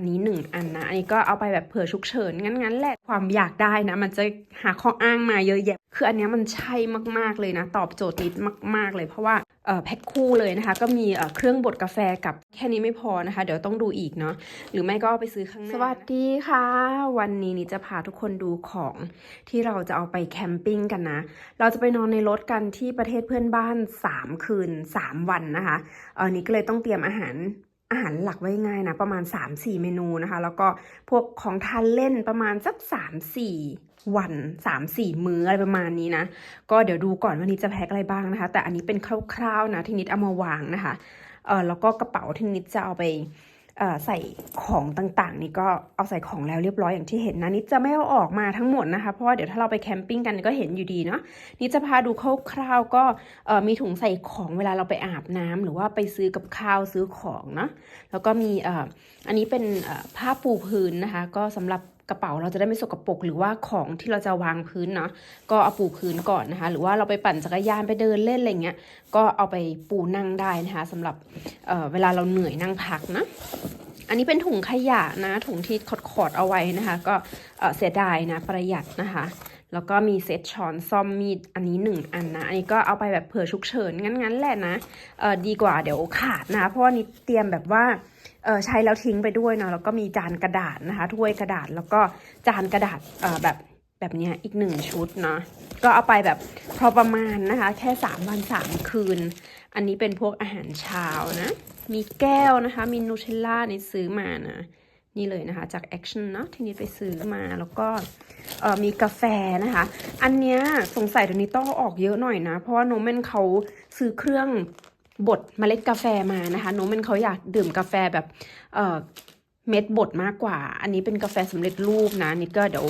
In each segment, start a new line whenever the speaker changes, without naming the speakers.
อันนี้หนึ่งอันนะ อันนี้ก็เอาไปแบบเผื่อฉุกเฉินงั้นๆแหละความอยากได้นะ มันจะหาข้ออ้างมาเยอะแยะ คืออันนี้มันใช่มากๆเลยนะ ตอบโจทย์นิดมาก ๆ เลยเพราะว่าแพ็คคู่เลยนะคะ ก็มีเครื่องบดกาแฟกับแค่นี้ไม่พอนะคะ เดี๋ยวต้องดูอีกเนาะหรือไม่ก็เอาไปซื้อข้างหน้า สวัสดีค่ะ วันนี้นี่จะพาทุกคนดูของที่เราจะเอาไปแคมปิ้งกันนะ เราจะไปนอนในรถกันที่ประเทศเพื่อนบ้าน 3 คืน 3 วันนะคะเออนี้ก็เลยต้องเตรียมอาหาร อาหารหลักไว้ง่ายนะ ประมาณ 3-4 เมนูนะคะ แล้วก็พวกของทานเล่นประมาณสัก 3-4วัน3-4มื้ออะไรประมาณนี้นะ ก็เดี๋ยวดูก่อนว่านี้จะแพ็คอะไรบ้างนะคะ แต่อันนี้เป็นคร่าวๆนะที่นิดเอามาวางนะคะเออแล้วก็กระเป๋าที่นิดจะเอาไป ใส่ของต่างๆ นี่ก็เอาใส่ของแล้วเรียบร้อยอย่างที่เห็นนะนิดจะไม่เอาออกมาทั้งหมดนะคะเพราะว่าเดี๋ยวถ้าเราไปแคมปิ้งกันก็เห็นอยู่ดีเนาะนิดจะพาดูคร่าวๆก็เอ่อมีถุงใส่ของเวลาเราไปอาบน้ำหรือว่าไปซื้อกับข้าวซื้อของเนาะแล้วก็มีเอ่ออันนี้เป็นผ้าปูพื้นนะคะ ก็สำหรับ กระเป๋าเราจะได้ไม่สกปรกหรือว่าของที่เราจะวางพื้นเนาะก็เอาปูพื้นก่อนนะคะ หรือว่าเราไปปั่นจักรยานไปเดินเล่นอะไรเงี้ยก็เอาไปปูนั่งได้นะคะสำหรับเเวลาเราเหนื่อยนั่งพักนะอันนี้เป็นถุงขยะนะ ถุงที่ขอดๆเอาไว้นะคะ ก็เสียดายนะประหยัดนะคะแล้วก็มีเซตช้อนซ่อมมีดอันนี้หนึ่งอันนะ อันนี้ก็เอาไปแบบเผื่อฉุกเฉินงั้นๆแหละนะเออดีกว่าเดี๋ยวขาดนะ เพราะว่านี่เตรียมแบบว่า ใช้แล้วทิ้งไปด้วยเนาะแล้วก็มีจานกระดาษนะคะถ้วยกระดาษแล้วก็จานกระดาษเออแบบแบบเนี้ยอีกหนึ่งชุดเนาะก็เอาไปแบบพอประมาณนะคะ แค่สามวันสามคืน อันนี้เป็นพวกอาหารเช้านะ มีแก้วนะคะ มีนูเทลล่านี่ซื้อมานะนี่เลยนะคะจาก Action เนาะที่นี่ไปซื้อมาแล้วก็เออมีกาแฟนะคะ อันเนี้ยสงสัยเดี๋ยวนี้ต้องอออกเยอะหน่อยนะ เพราะว่าโนเมนเขาซื้อเครื่อง บดเมล็ดกาแฟมานะคะโนเมนเขาอยากดื่มกาแฟแบบเเม็ดบดมากกว่า อันนี้เป็นกาแฟสำเร็จรูปนะนี่ก็เดี๋ยว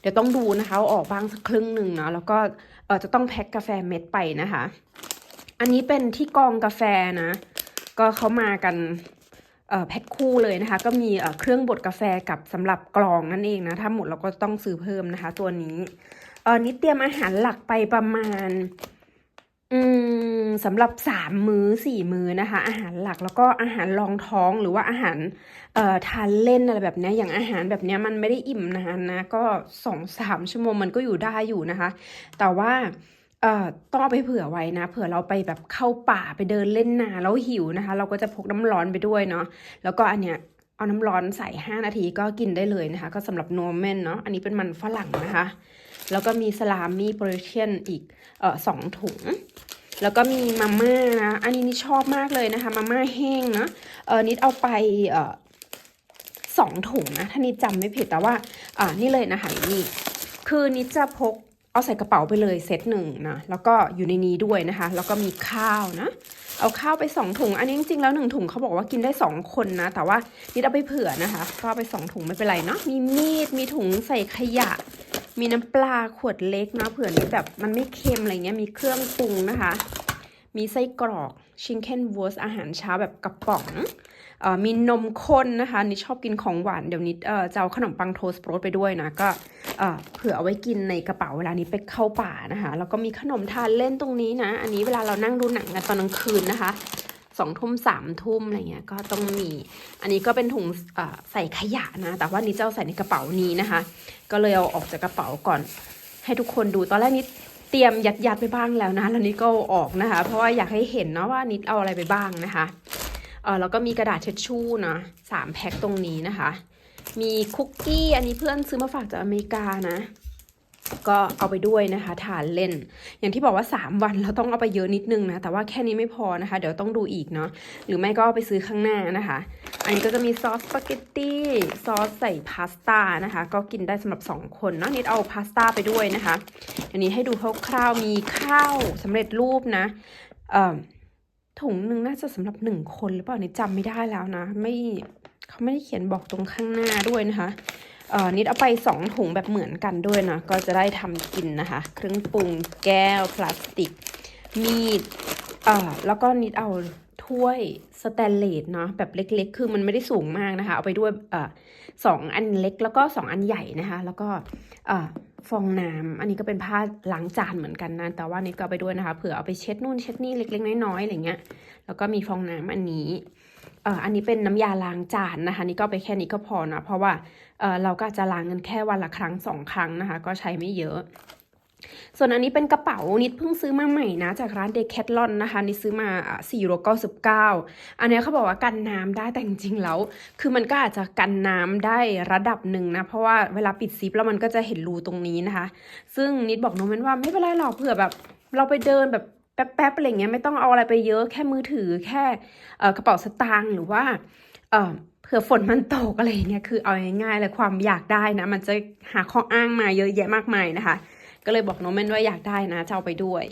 เดี๋ยวต้องดูนะคะออกบ้างสักครึ่งหนึ่งเนาะแล้วก็เออจะต้องแพ็คกาแฟเม็ดไปนะคะ อันนี้เป็นที่กรองกาแฟนะ ก็เขามากันแพ็คคู่เลยนะคะ ก็มีเครื่องบดกาแฟกับสำหรับกรองนั่นเองนะ ถ้าหมดเราก็ต้องซื้อเพิ่มนะคะ ตัวนี้เออนี่เตรียมอาหารหลักไปประมาณ อืมสำหรับสามมื้อสี่มื้อนะคะ อาหารหลักแล้วก็อาหารรองท้องหรือว่าอาหารเอ่อทานเล่นอะไรแบบนี้อย่างอาหารแบบนี้มันไม่ได้อิ่มนานนะ ก็สองสามชั่วโมงมันก็อยู่ได้อยู่นะคะ แต่ว่าเอ่อต้องเอาไปเผื่อไว้นะเผื่อเราไปแบบเข้าป่าไปเดินเล่นนาแล้วหิวนะคะ เราก็จะพกน้ำร้อนไปด้วยเนาะแล้วก็อันเนี้ยเอาน้ำร้อนใส่ 5 นาทีก็กินได้เลยนะคะ ก็สำหรับโนเมนเนาะอันนี้เป็นมันฝรั่งนะคะ แล้วก็มีสลามมี่โปรเชียนอีก เอ่อสองถุง แล้วก็มีมาม่านะ อันนี้นี่ชอบมากเลยนะคะ มาม่าแห้งนะเออนิดเอาไปเอ่อสองถุงนะ ถ้านิดจำไม่ผิดแต่ว่าอ่านี่เลยนะคะนี่ คือนิดจะพกเอาใส่กระเป๋าไปเลยเซตหนึ่งนะ แล้วก็อยู่ในนี้ด้วยนะคะ แล้วก็มีข้าวนะ เอาข้าวไปสองถุง อันนี้จริงๆแล้วหนึ่งถุงเขาบอกว่ากินได้สองคนนะ แต่ว่านิดเอาไปเผื่อนะคะ ก็เอาไปสองถุงไม่เป็นไรเนาะ มีมีด มีถุงใส่ขยะ มีน้ำปลาขวดเล็กเนาะเผื่อนี้แบบมันไม่เค็มอะไรเงี้ยมีเครื่องปรุงนะคะ มีไส้กรอกชิงเก้นวอสอาหารเช้าแบบกระป๋องเอ่อมีนมข้นนะคะนี่ชอบกินของหวานเดี๋ยวนี้เอ่อจะเอาขนมปังโทสต์โปรดไปด้วยนะก็เอ่อเผื่อเอาไว้กินในกระเป๋าเวลานี้ไปเข้าป่านะคะแล้วก็มีขนมทานเล่นตรงนี้นะ อันนี้เวลาเรานั่งดูหนังกันตอนกลางคืนนะคะ สองทุ่มสามทุ่มอะไรเงี้ยก็ต้องมี อันนี้ก็เป็นถุงใส่ขยะนะ แต่ว่านี่จะเอาใส่ในกระเป๋านี้นะคะ ก็เลยเอาออกจากกระเป๋าก่อน ให้ทุกคนดูตอนแรกนิดเตรียมยัดยัดไปบ้างแล้วนะแล้วนิดก็อออกนะคะ เพราะว่าอยากให้เห็นเนาะว่านิดเอาอะไรไปบ้างนะคะเออแล้วก็มีกระดาษเช็ดชู่นะสามแพ็คตรงนี้นะคะ มีคุกกี้อันนี้เพื่อนซื้อมาฝากจากอเมริกานะ ก็เอาไปด้วยนะคะทานเล่น อย่างที่บอกว่า 3 วันเราต้องเอาไปเยอะนิดนึงนะ แต่ว่าแค่นี้ไม่พอนะคะ เดี๋ยวต้องดูอีกเนาะหรือไม่ก็ไปซื้อข้างหน้านะคะ อันนี้ก็จะมีซอสสปาเกตตี้ซอสใส่พาสต้านะคะ ก็กินได้สำหรับ 2 คนเนาะนิดเอาพาสต้าไปด้วยนะคะอันนี้ให้ดูคร่าวๆมีข้าวสำเร็จรูปนะเอ่อถุงหนึ่งน่าจะสำหรับ 1 คนหรือเปล่านี่จำไม่ได้แล้วนะ ไม่เขาไม่ได้เขียนบอกตรงข้างหน้าด้วยนะคะ เอ่อนิดเอาไปสองถุงแบบเหมือนกันด้วยนะ ก็จะได้ทำกินนะคะ เครื่องปรุงแก้ว พลาสติก มีดเอ่อแล้วก็นิดเอาถ้วยสแตนเลสเนาะแบบเล็กๆ คือมันไม่ได้สูงมากนะคะ เอาไปด้วยเอ่อสองอันเล็กแล้วก็สองอันใหญ่นะคะ แล้วก็เอ่อฟองน้ำอันนี้ก็เป็นผ้าล้างจานเหมือนกันนะ แต่ว่านิดก็เอาไปด้วยนะคะ เผื่อเอาไปเช็ดนู่นเช็ดนี่เล็ก ๆ น้อยๆ อะไรเงี้ย แล้วก็มีฟองน้ำอันนี้ เอ่ออันนี้เป็นน้ำยาล้างจานนะคะ นี่ก็ไปแค่นี้ก็พอนะเพราะว่าเออเราก็จะล้างกันแค่วันละครั้งสองครั้งนะคะ ก็ใช้ไม่เยอะส่วนอันนี้เป็นกระเป๋านิดเพิ่งซื้อมาใหม่นะ จากร้านเดค a ทลอนนะคะนี่ซื้อมา4โรเก้าสิบเก้าอันนี้เขาบอกว่ากันน้ำได้แต่จริงๆแล้ว คือมันก็อาจจะกันน้ำได้ระดับหนึ่งนะ เพราะว่าเวลาปิดซิปแล้วมันก็จะเห็นรูตรงนี้นะคะ ซึ่งนิดบอกน้องเมนว่าไม่เป็นไรหรอกเผื่อแบบเราไปเดินแบบ แป๊บๆอะไรเงี้ยไม่ต้องเอาอะไรไปเยอะแค่มือถือแค่กระเป๋าสตางค์หรือว่าเผื่อฝนมันตกอะไรเงี้ยคือเอาง่ายๆเลยความอยากได้นะ มันจะหาข้ออ้างมาเยอะแยะมากมายนะคะ ก็เลยบอกน้องเมนว่าอยากได้นะจะเอาไปด้วย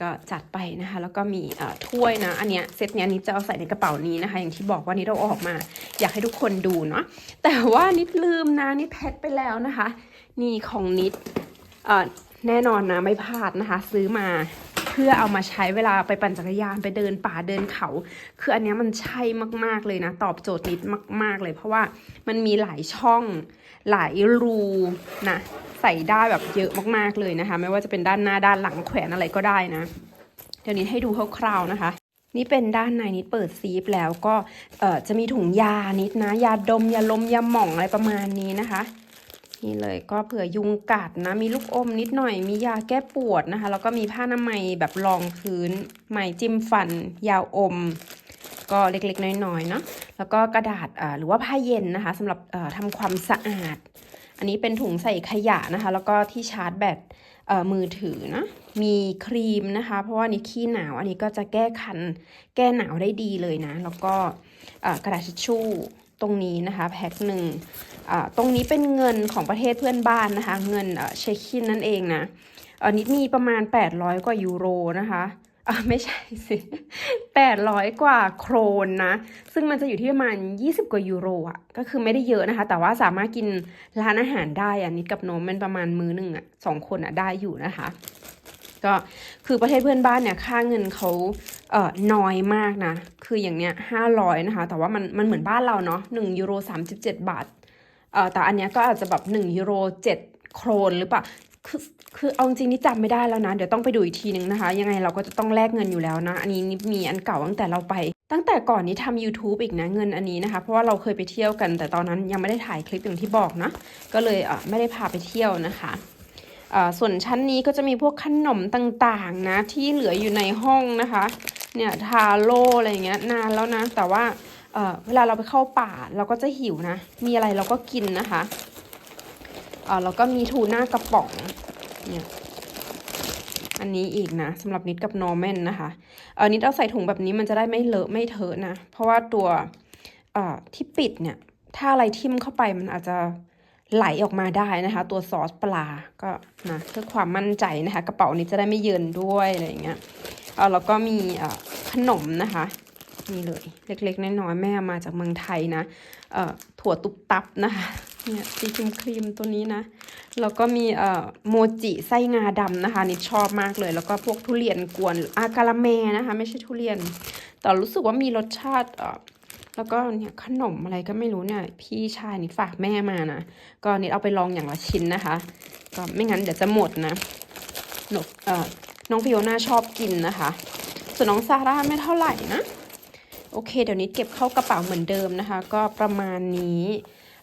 ก็จัดไปนะคะ แล้วก็มีถ้วยนะ อันเนี้ยเซตเนี้ยนิดจะเอาใส่ในกระเป๋านี้นะคะ อย่างที่บอกว่านิดเอาออกมา อยากให้ทุกคนดูเนาะแต่ว่านิดลืมนะนิดแพ็คไปแล้วนะคะ นี่ของนิดแน่นอนนะไม่พลาดนะคะ ซื้อมา เพื่อเอามาใช้เวลาไปปั่นจักรยานไปเดินป่าเดินเขา คืออันนี้มันใช่มากๆเลยนะ ตอบโจทย์นิดมาก ๆ เลย เพราะว่ามันมีหลายช่องหลายรูนะใส่ได้แบบเยอะมากๆเลยนะคะ ไม่ว่าจะเป็นด้านหน้าด้านหลังแขวนอะไรก็ได้นะ เดี๋ยวนี้ให้ดูคร่าวๆนะคะนี่เป็นด้านในนิดเปิดซีฟแล้วก็เออจะมีถุงยานิดนะ ยาดมยาลมยาหม่องอะไรประมาณนี้นะคะ นี่เลยก็เผื่อยุงกัดนะ มีลูกอมนิดหน่อย มียาแก้ปวดนะคะ แล้วก็มีผ้าอนามัยแบบรองพื้นไหมจิ้มฟัน ยาวอม ก็เล็กๆ น้อยๆเนาะแล้วก็กระดาษอ่าหรือว่าผ้าเย็นนะคะสำหรับทำความสะอาด อันนี้เป็นถุงใส่ขยะนะคะ แล้วก็ที่ชาร์จแบตมือถือนะมีครีมนะคะ เพราะว่านี่ขี้หนาว อันนี้ก็จะแก้คันแก้หนาวได้ดีเลยนะ แล้วก็กระดาษทิชชู่ตรงนี้นะคะ แพ็คหนึ่ง ตรงนี้เป็นเงินของประเทศเพื่อนบ้านนะคะ เงินเชคินนั่นเองนะนิดมีประมาณ 800 กว่ายูโรนะคะไม่ใช่สิ800กว่าโครนนะ ซึ่งมันจะอยู่ที่ประมาณ20กว่ายูโรอะ ก็คือไม่ได้เยอะนะคะ แต่ว่าสามารถกินร้านอาหารได้อะนิดกับโนมมันประมาณมื้อหนึ่งอะสองคนอะได้อยู่นะคะ ก็คือประเทศเพื่อนบ้านเนี่ยค่าเงินเขาเอ่อน้อยมากนะ คืออย่างเนี้ยห้าร้อยนะคะ แต่ว่ามันมันเหมือนบ้านเราเนาะหนึ่งยูโรสามสิบเจ็ดบาท แต่อันเนี้ยก็อาจจะแบบหนึ่งยูโรเจ็ดโครนหรือเปล่าคือคือเอาจริงนี่จำไม่ได้แล้วนะ เดี๋ยวต้องไปดูอีกทีนึงนะคะ ยังไงเราก็จะต้องแลกเงินอยู่แล้วนะ อันนี้มีอันเก่าตั้งแต่เราไป ตั้งแต่ก่อนนี้ทำ YouTube อีกนะเงินอันนี้นะคะ เพราะว่าเราเคยไปเที่ยวกัน แต่ตอนนั้นยังไม่ได้ถ่ายคลิปอย่างที่บอกนะ ก็เลยเอ่อไม่ได้พาไปเที่ยวนะคะเอ่อส่วนชั้นนี้ก็จะมีพวกขนมต่างๆนะที่เหลืออยู่ในห้องนะคะ เนี่ยทาโร่อะไรเงี้ยนานแล้วนะ แต่ว่า เเวลาเราไปเข้าป่าเราก็จะหิวนะ มีอะไรเราก็กินนะคะเออแล้วก็มีทูน่ากระป๋องเนี่ยอันนี้อีกนะสำหรับนิดกับนอร์แมนนะคะเออนิดเอาใส่ถุงแบบนี้มันจะได้ไม่เลอะไม่เทอะนะ เพราะว่าตัวเอ่อที่ปิดเนี่ย ถ้าอะไรทิ่มเข้าไปมันอาจจะไหลออกมาได้นะคะ ตัวซอสปลาก็นะเพื่อความมั่นใจนะคะ กระเป๋านี้จะได้ไม่เยินด้วยอะไรอย่างเงี้ยเออแล้วก็มีเอ่อขนมนะคะ นี่เลย เล็กๆน้อยๆแม่มาจากเมืองไทยนะเอ่อถั่วตุบตับนะคะเนี่ยสีครีมครีมตัวนี้นะ แล้วก็มีเอ่อโมจิไส้งาดำนะคะนี่ชอบมากเลย แล้วก็พวกทุเรียนกวนอากาลาเมนะคะ ไม่ใช่ทุเรียน แต่รู้สึกว่ามีรสชาติเอ่อแล้วก็เนี่ยขนมอะไรก็ไม่รู้เนี่ยพี่ชายนี่ฝากแม่มานะ ก็นิดเอาไปลองอย่างละชิ้นนะคะ ก็ไม่งั้นเดี๋ยวจะหมดนะหนกเอ่อน้องฟิโอน่าชอบกินนะคะ ส่วนน้องซาร่าไม่เท่าไหร่นะ โอเค เดี๋ยวนี้เก็บเข้ากระเป๋าเหมือนเดิมนะคะ ก็ประมาณนี้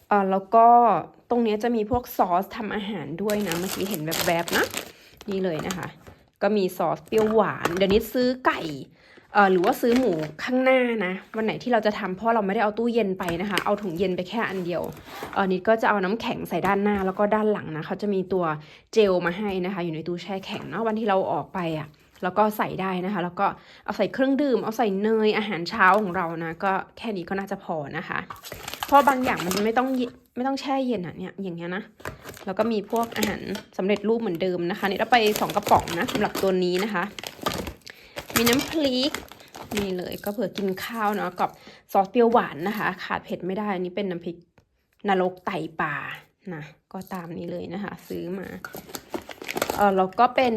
เออแล้วก็ตรงนี้จะมีพวกซอสทำอาหารด้วยนะ เมื่อกี้เห็นแวบๆนะ นี่เลยนะคะ ก็มีซอสเปรี้ยวหวาน เดี๋ยวนี้ซื้อไก่เอ่อหรือว่าซื้อหมูข้างหน้านะ วันไหนที่เราจะทำเพราะเราไม่ได้เอาตู้เย็นไปนะคะ เอาถุงเย็นไปแค่อันเดียวเออนิดก็จะเอาน้ำแข็งใส่ด้านหน้าแล้วก็ด้านหลังนะเขาจะมีตัวเจลมาให้นะคะ อยู่ในตู้แช่แข็งเนาะวันที่เราออกไปอะ แล้วก็ใส่ได้นะคะ แล้วก็เอาใส่เครื่องดื่ม เอาใส่เนยอาหารเช้าของเรานะ ก็แค่นี้ก็น่าจะพอนะคะ เพราะบางอย่างมันไม่ต้องไม่ต้องแช่เย็นอะเนี่ยอย่างเงี้ยนะ แล้วก็มีพวกอาหารสำเร็จรูปเหมือนเดิมนะคะนี่เราไปสองกระป๋องนะสำหรับตัวนี้นะคะ มีน้ำพริกนี่เลยก็เผื่อกินข้าวเนาะกับซอสเปรี้ยวหวานนะคะ ขาดเผ็ดไม่ได้อันนี่เป็นน้ำพริกนรกไตป่านะก็ตามนี้เลยนะคะ ซื้อมาเออแล้วก็เป็น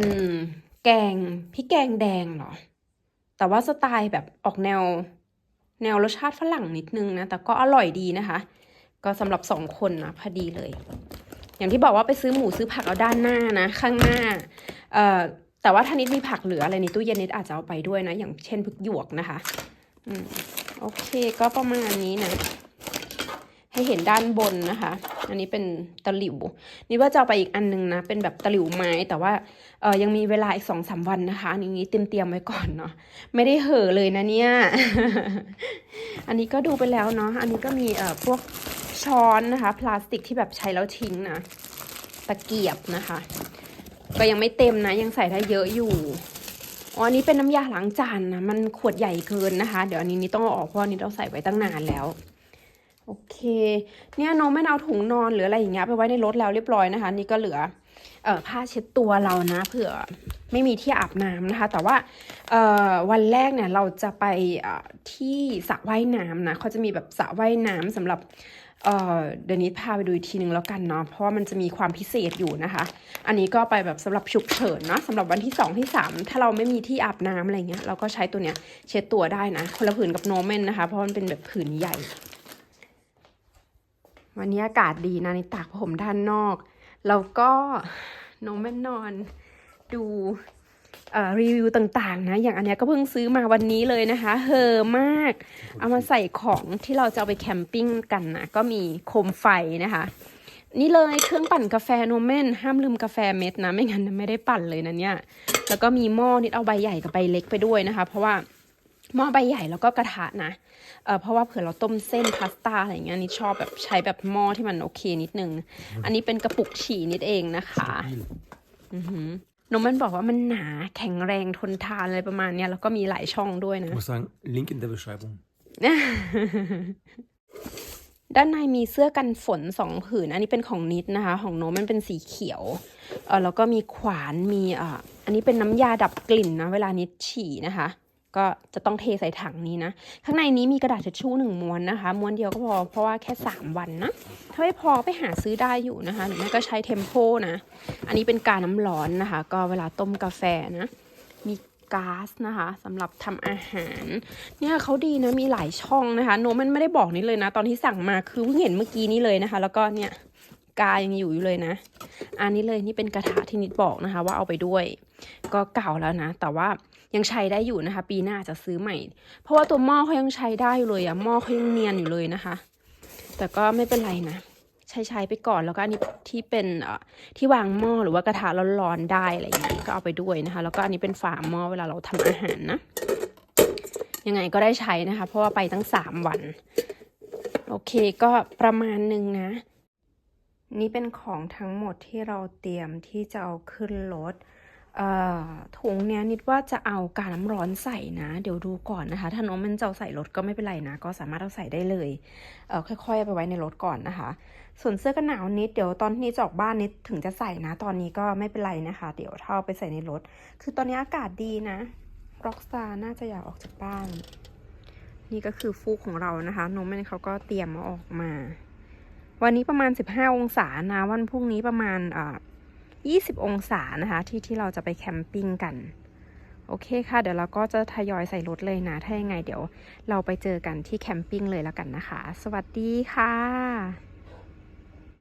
แกงพริกแกงแดงเหรอ แต่ว่าสไตล์แบบออกแนว แนวรสชาติฝรั่งนิดนึงนะ แต่ก็อร่อยดีนะคะ ก็สำหรับสองคนนะพอดีเลย อย่างที่บอกว่าไปซื้อหมูซื้อผักเอาด้านหน้านะ ข้างหน้า เอ่อ แต่ว่าถ้านิดมีผักเหลืออะไรในตู้เย็นนิดอาจจะเอาไปด้วยนะ อย่างเช่นพริกหยวกนะคะ อืม โอเค ก็ประมาณนี้นะ ให้เห็นด้านบนนะคะ อันนี้เป็นตะหลิว นี่ว่าจะเอไปอีกอันนึงนะ เป็นแบบตะหลิวไม้ แต่ว่าเออยังมีเวลาอีกสองสามวันนะคะ อันนี้เตรียมเตรียมไว้ก่อนเนาะ ไม่ได้เห่อเลยนะเนี่ย อันนี้ก็ดูไปแล้วเนาะ อันนี้ก็มีเอ่อพวกช้อนนะคะ พลาสติกที่แบบใช้แล้วทิ้งนะ ตะเกียบนะคะ ก็ยังไม่เต็มนะ ยังใส่ได้เยอะอยู่อ๋ออันนี้เป็นน้ำยาล้างจานนะ มันขวดใหญ่เกินนะคะ เดี๋ยวอันนี้นี่ต้องเอาออกเพราะอันนี้เราใส่ไว้ตั้งนานแล้ว โอเค เนี่ยน้องไม่เอาถุงนอนหรืออะไรอย่างเงี้ยไปไว้ในรถแล้วเรียบร้อยนะคะ นี่ก็เหลือเอ่อผ้าเช็ดตัวเรานะเผื่อไม่มีที่อาบน้ำนะคะ แต่ว่าเอ่อวันแรกเนี่ยเราจะไปที่สระว่ายน้ำนะเขาจะมีแบบสระว่ายน้ำสำหรับเอ่อเดี๋ยวนี้พาไปดูอีกทีนึงแล้วกันเนาะเพราะว่ามันจะมีความพิเศษอยู่นะคะ อันนี้ก็ไปแบบสำหรับฉุกเฉินเนาะสำหรับวันที่สองที่สามถ้าเราไม่มีที่อาบน้ำอะไรเงี้ยเราก็ใช้ตัวเนี้ยเช็ดตัวได้นะคนละผืนกับโนเมนนะคะ เพราะมันเป็นแบบผืนใหญ่ วันนี้อากาศดีนะในตากผ้าห่มด้านนอก แล้วก็น้องแม่นอนดูรีวิวต่างๆนะ อย่างอันนี้ก็เพิ่งซื้อมาวันนี้เลยนะคะ เฮอมาก เอามาใส่ของที่เราจะเอาไปแคมปิ้งกันนะ ก็มีโคมไฟนะคะ นี่เลยเครื่องปั่นกาแฟโนเมนห้ามลืมกาแฟเม็ดนะ ไม่งั้นไม่ได้ปั่นเลยนะเนี่ย แล้วก็มีหม้อนิดเอาใบใหญ่กับใบเล็กไปด้วยนะคะ เพราะว่า หม้อใบใหญ่แล้วก็กระทะนะเออเพราะว่าเผื่อเราต้มเส้นพาสต้าอะไรอย่างเงี้ยนี่ชอบแบบใช้แบบหม้อที่มันโอเคนิดนึง อันนี้เป็นกระปุกฉี่นิดเองนะคะอือหือนมมันบอกว่ามันหนาแข็งแรงทนทานอะไรประมาณเนี้ยแล้วก็มีหลายช่องด้วยนะ
Ich muss sagen, Link in der Beschreibung.
ด้านในมีเสื้อกันฝนสองผืน อันนี้เป็นของนิดนะคะ ของโนตมันเป็นสีเขียว เออแล้วก็มีขวานมีอ่าอันนี้เป็นน้ำยาดับกลิ่นนะ เวลานิดฉี่นะคะ ก็จะต้องเทใส่ถังนี้นะ ข้างในนี้มีกระดาษทิชชู่หนึ่งม้วนนะคะ ม้วนเดียวก็พอ เพราะว่าแค่สามวันนะ ถ้าไม่พอไปหาซื้อได้อยู่นะคะ หรือไม่ก็ใช้เทมโพนะ อันนี้เป็นกาน้ำร้อนนะคะ ก็เวลาต้มกาแฟนะ มีก๊าซนะคะสำหรับทำอาหาร เนี่ยเขาดีนะ มีหลายช่องนะคะ โนมันไม่ได้บอกนี่เลยนะ ตอนที่สั่งมาคือเพิ่งเห็นเมื่อกี้นี้เลยนะคะ แล้วก็เนี่ยกายังอยู่อยู่เลยนะ อันนี้เลยนี่เป็นกระทะที่นิดบอกนะคะ ว่าเอาไปด้วย ก็เก่าแล้วนะ แต่ว่า ยังใช้ได้อยู่นะคะ ปีหน้าจะซื้อใหม่ เพราะว่าตัวหม้อเขายังใช้ได้อยู่เลยอะหม้อเขายังเนียนอยู่เลยนะคะ แต่ก็ไม่เป็นไรนะใช้ใช้ไปก่อนแล้วก็อันนี้ที่เป็นที่วางหม้อหรือว่ากระทะร้อนๆได้อะไรอย่างเงี้ยก็เอาไปด้วยนะคะ แล้วก็อันนี้เป็นฝาหม้อเวลาเราทำอาหารนะ ยังไงก็ได้ใช้นะคะ เพราะว่าไปตั้งสามวัน โอเคก็ประมาณหนึ่งนะ นี่เป็นของทั้งหมดที่เราเตรียมที่จะเอาขึ้นรถ ถุงเนี้ยนิดว่าจะเอากาน้ำร้อนใส่นะ เดี๋ยวดูก่อนนะคะ ถ้าน้องมันจะใส่รถก็ไม่เป็นไรนะ ก็สามารถเอาใส่ได้เลยเออค่อยๆเอาไปไว้ในรถก่อนนะคะ ส่วนเสื้อกันหนาวนิดเดี๋ยวตอนนี้จอกบ้านนิดถึงจะใส่นะ ตอนนี้ก็ไม่เป็นไรนะคะ เดี๋ยวถ้าเอาไปใส่ในรถ คือตอนนี้อากาศดีนะร็อกซาน่าจะอยากออกจากบ้าน นี่ก็คือฟูกของเรานะคะนมมันเขาก็เตรียมมาออกมา วันนี้ประมาณ 15 องศานะวันพรุ่งนี้ประมาณอ่า 20 องศานะคะ ที่ที่เราจะไปแคมปิ้งกัน โอเคค่ะ เดี๋ยวเราก็จะทยอยใส่รถเลยนะ ถ้ายังไงเดี๋ยวเราไปเจอกันที่แคมปิ้งเลยแล้วกันนะคะ สวัสดีค่ะ